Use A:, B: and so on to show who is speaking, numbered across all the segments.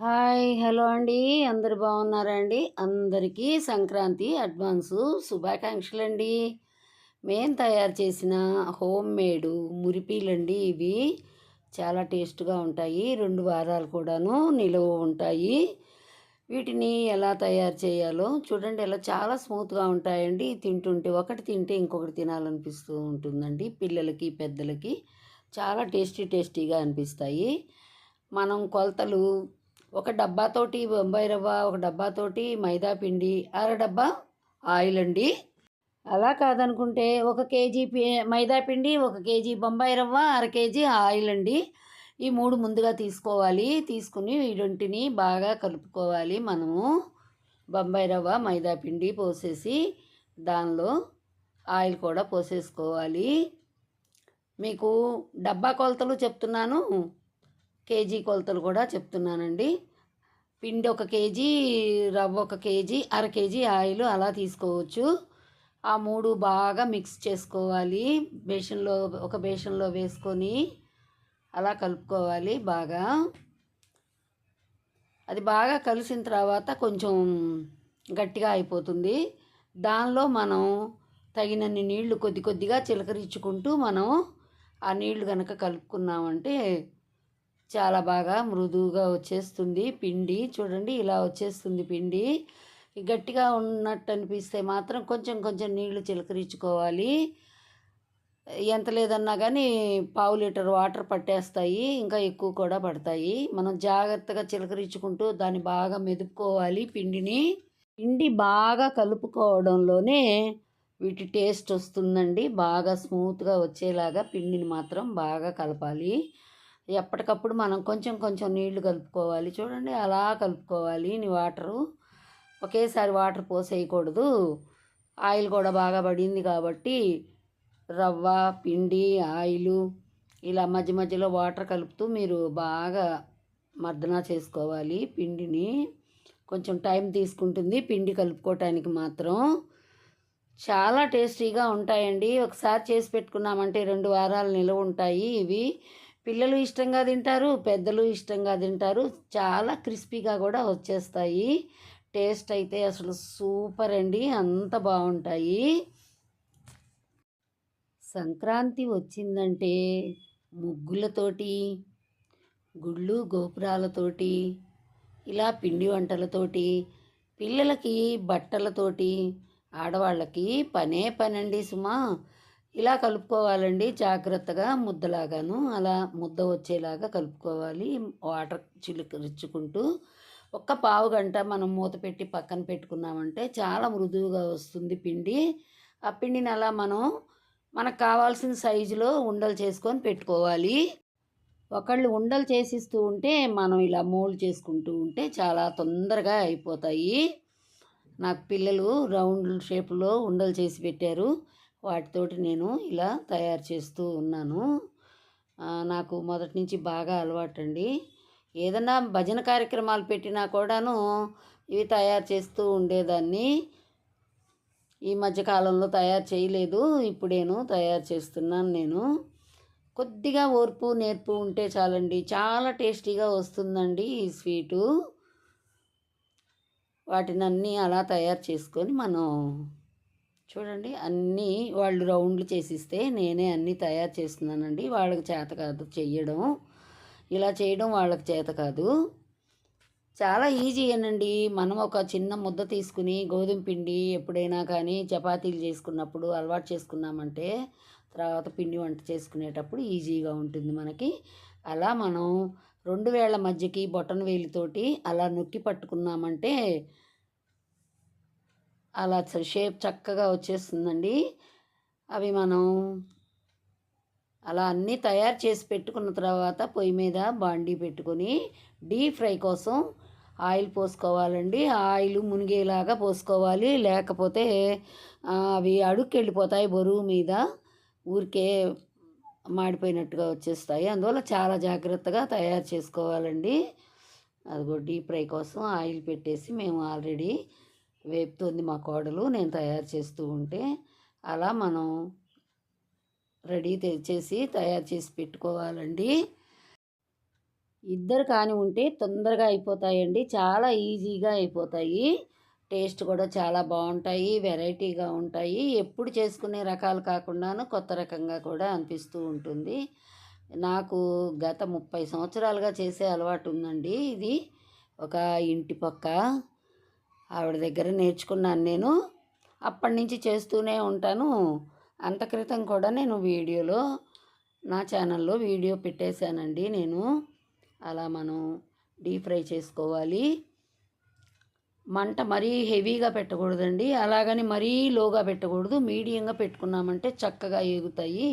A: Hi hello అండి. అందరు బాగున్నారా అండి? అందరికీ సంక్రాంతి అడ్వాన్సు శుభాకాంక్షలు అండి మేము తయారు చేసిన హోమ్ మేడు మురిపీలండి ఇవి. చాలా టేస్ట్గా ఉంటాయి. రెండు వారాలు కూడాను నిలువ ఉంటాయి. వీటిని ఎలా తయారు చేయాలో చూడండి. ఇలా చాలా స్మూత్గా ఉంటాయండి. తింటుంటే ఒకటి తింటే ఇంకొకటి తినాలనిపిస్తూ ఉంటుందండి. పిల్లలకి పెద్దలకి చాలా టేస్టీ టేస్టీగా అనిపిస్తాయి. మనం కొలతలు ఒక డబ్బాతోటి బొంబాయి రవ్వ ఒక డబ్బాతోటి మైదా పిండి అర డబ్బా ఆయిల్ అండి. అలా కాదనుకుంటే ఒక కేజీ మైదాపిండి మైదా పిండి ఒక కేజీ బొంబాయి రవ్వ అర కేజీ ఆయిల్ అండి. ఈ మూడు ముందుగా తీసుకోవాలి. తీసుకుని వీటిని బాగా కలుపుకోవాలి మనము. బొంబాయి రవ్వ మైదా పిండి పోసేసి దానిలో ఆయిల్ కూడా పోసేసుకోవాలి. మీకు డబ్బా కొలతలు చెప్తున్నాను. కేజీ కొలతలు కూడా చెప్తున్నానండి. పిండి ఒక కేజీ రవ్వ ఒక కేజీ అర కేజీ ఆయిల్ అలా తీసుకోవచ్చు. ఆ మూడు బాగా మిక్స్ చేసుకోవాలి. బేషన్లో ఒక బేషన్లో వేసుకొని అలా కలుపుకోవాలి బాగా. అది బాగా కలిసిన తర్వాత కొంచెం గట్టిగా అయిపోతుంది. దానిలో మనం తగినన్ని నీళ్ళు కొద్ది కొద్దిగా చిలకరించుకుంటూ మనం ఆ నీళ్ళు కనుక కలుపుకున్నామంటే చాలా బాగా మృదువుగా వచ్చేస్తుంది పిండి. చూడండి ఇలా వచ్చేస్తుంది పిండి. గట్టిగా ఉన్నట్టు అనిపిస్తే మాత్రం కొంచెం కొంచెం నీళ్ళు చిలకరించుకోవాలి. ఎంత లేదన్నా కానీ పావు లీటర్ వాటర్ పట్టేస్తాయి. ఇంకా ఎక్కువ కూడా పడతాయి. మనం జాగ్రత్తగా చిలకరించుకుంటూ దాన్ని బాగా మెదుపుకోవాలి పిండిని. పిండి బాగా కలుపుకోవడంలోనే వీటి టేస్ట్ వస్తుందండి. బాగా స్మూత్గా వచ్చేలాగా పిండిని మాత్రం బాగా కలపాలి. ఎప్పటికప్పుడు మనం కొంచెం కొంచెం నీళ్ళు కలుపుకోవాలి. చూడండి అలా కలుపుకోవాలి. నీ వాటరు. ఒకేసారి వాటర్ పోసేయకూడదు. ఆయిల్ కూడా బాగా పడింది కాబట్టి రవ్వ పిండి ఆయిలు ఇలా మధ్య మధ్యలో వాటర్ కలుపుతూ మీరు బాగా మర్దన చేసుకోవాలి పిండిని. కొంచెం టైం తీసుకుంటుంది పిండి కలుపుకోవటానికి మాత్రం. చాలా టేస్టీగా ఉంటాయండి. ఒకసారి చేసి పెట్టుకున్నామంటే రెండు వారాలు నిలవ ఉంటాయి ఇవి. పిల్లలు ఇష్టంగా తింటారు పెద్దలు ఇష్టంగా తింటారు. చాలా క్రిస్పీగా కూడా వచ్చేస్తాయి. టేస్ట్ అయితే అసలు సూపర్ అండి. అంత బాగుంటాయి. సంక్రాంతి వచ్చిందంటే ముగ్గులతోటి గుళ్ళు గోపురాలతోటి ఇలా పిండి వంటలతోటి పిల్లలకి బట్టలతోటి ఆడవాళ్ళకి పనే పనండి సుమా. ఇలా కలుపుకోవాలండి జాగ్రత్తగా ముద్దలాగాను. అలా ముద్ద వచ్చేలాగా కలుపుకోవాలి. వాటర్ చిలుకరించుకుంటూ ఒక్క పావు గంట మనం మూత పెట్టి పక్కన పెట్టుకున్నామంటే చాలా మృదువుగా వస్తుంది పిండి. ఆ పిండిని అలా మనం మనకు కావాల్సిన సైజులో ఉండలు చేసుకొని పెట్టుకోవాలి. ఒకళ్ళు ఉండలు చేసిస్తూ ఉంటే మనం ఇలా మోల్డ్ చేసుకుంటూ ఉంటే చాలా తొందరగా అయిపోతాయి. నాకు పిల్లలు రౌండ్ షేప్లో ఉండలు చేసి పెట్టారు. వాటితోటి నేను ఇలా తయారు చేస్తూ ఉన్నాను. నాకు మొదటి నుంచి బాగా అలవాటండి. ఏదన్నా భజన కార్యక్రమాలు పెట్టినా కూడాను ఇవి తయారు చేస్తూ ఉండేదాన్ని. ఈ మధ్యకాలంలో తయారు చేయలేదు. ఇప్పుడేను తయారు చేస్తున్నాను నేను. కొద్దిగా ఓర్పు నేర్పు ఉంటే చాలండి. చాలా టేస్టీగా వస్తుందండి ఈ స్వీటు. వాటిని అన్నీ అలా తయారు చేసుకొని మనం చూడండి అన్నీ వాళ్ళు రౌండ్లు చేసిస్తే నేనే అన్నీ తయారు చేస్తున్నానండి. వాళ్ళకి చేత కాదు చెయ్యడం. ఇలా చేయడం వాళ్ళకి చేత కాదు. చాలా ఈజీ అనండి మనం ఒక చిన్న ముద్ద తీసుకుని గోధుమ పిండి ఎప్పుడైనా కానీ చపాతీలు చేసుకున్నప్పుడు అలవాటు చేసుకున్నామంటే తర్వాత పిండి వంట చేసుకునేటప్పుడు ఈజీగా ఉంటుంది మనకి. అలా మనం రెండు వేళ్ళ మధ్యకి బొటన వేలితోటి అలా నొక్కి పట్టుకున్నామంటే అలా షేప్ చక్కగా వచ్చేస్తుందండి. అవి మనం అలా అన్నీ తయారు చేసి పెట్టుకున్న తర్వాత పొయ్యి మీద బాండీ పెట్టుకొని డీప్ ఫ్రై కోసం ఆయిల్ పోసుకోవాలండి. ఆయిల్ మునిగేలాగా పోసుకోవాలి. లేకపోతే అవి అడుక్కెళ్ళిపోతాయి బరువు మీద. ఊరికే మాడిపోయినట్టుగా వచ్చేస్తాయి. అందువల్ల చాలా జాగ్రత్తగా తయారు చేసుకోవాలండి. అదిగో డీప్ ఫ్రై కోసం ఆయిల్ పెట్టేసి మేము ఆల్రెడీ వేపుతుంది మా కోడలు. నేను తయారు చేస్తూ ఉంటే అలా మనం రెడీ చేసి తయారు చేసి పెట్టుకోవాలండి. ఇద్దరు కాని ఉంటే తొందరగా అయిపోతాయండి. చాలా ఈజీగా అయిపోతాయి. టేస్ట్ కూడా చాలా బాగుంటాయి. వెరైటీగా ఉంటాయి. ఎప్పుడు చేసుకునే రకాలు కాకుండాను కొత్త రకంగా కూడా అనిపిస్తూ ఉంటుంది. నాకు గత ముప్పై సంవత్సరాలుగా చేసే అలవాటు ఉందండి. ఇది ఒక ఇంటి పక్క ఆవిడ దగ్గర నేర్చుకున్నాను నేను. అప్పటి నుంచి చేస్తూనే ఉంటాను. అంత క్రితం కూడా నేను వీడియోలో నా ఛానల్లో వీడియో పెట్టేశానండి నేను. అలా మనం డీప్ ఫ్రై చేసుకోవాలి. మంట మరీ హెవీగా పెట్టకూడదండి. అలాగని మరీ లోగా పెట్టకూడదు. మీడియంగా పెట్టుకున్నామంటే చక్కగా ఎగుతాయి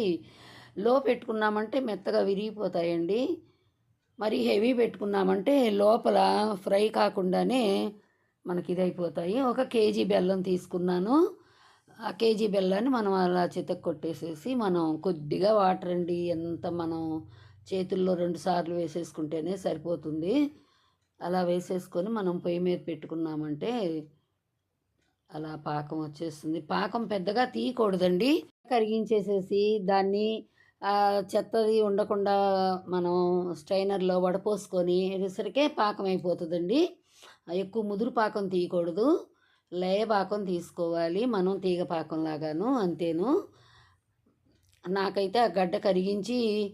A: లో పెట్టుకున్నామంటే మెత్తగా విరిగిపోతాయండి. మరీ హెవీ పెట్టుకున్నామంటే లోపల ఫ్రై కాకుండానే మనకి ఇదైపోతాయి ఒక కేజీ బెల్లం తీసుకున్నాను. ఆ కేజీ బెల్లాన్ని మనం అలా చితక్ కొట్టేసేసి మనం కొద్దిగా వాటర్ అండి ఎంత మనం చేతుల్లో రెండు సార్లు వేసేసుకుంటేనే సరిపోతుంది. అలా వేసేసుకొని మనం పొయ్యి మీద పెట్టుకున్నామంటే అలా పాకం వచ్చేస్తుంది. పాకం పెద్దగా తీయకూడదండి. కరిగించేసేసి దాన్ని చెత్తది ఉండకుండా మనం స్ట్రైనర్లో వడపోసుకొని వేసరికే పాకం అయిపోతుందండి ఎక్కువ ముదురు పాకం తీయకూడదు. లేయ పాకం తీసుకోవాలి. మనం తీగ పాకం లాగాను అంతేను. నాకైతే ఆ గడ్డ కరిగించి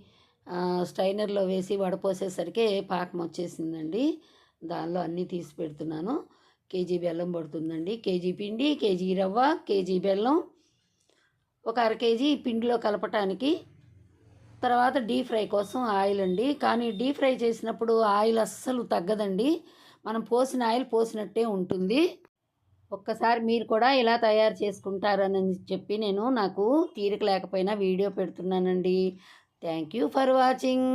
A: స్ట్రైనర్లో వేసి వడపోసేసరికి పాకం వచ్చేసిందండి. దానిలో అన్నీ తీసి పెడుతున్నాను. కేజీ బెల్లం పడుతుందండి. కేజీ పిండి కేజీ రవ్వ కేజీ బెల్లం. ఒక అర కేజీ పిండిలో కలపటానికి. తర్వాత డీప్ ఫ్రై కోసం ఆయిల్ అండి. కానీ డీప్ ఫ్రై చేసినప్పుడు ఆయిల్ అస్సలు తగ్గదండి. మనం పోసిన ఆయిల్ పోసినట్టే ఉంటుంది. ఒక్కసారి మీరు కూడా ఇలా తయారు చేసుకుంటారని చెప్పి నేను నాకు తీరిక లేకపోయినా వీడియో పెడుతున్నానండి. Thank you for watching.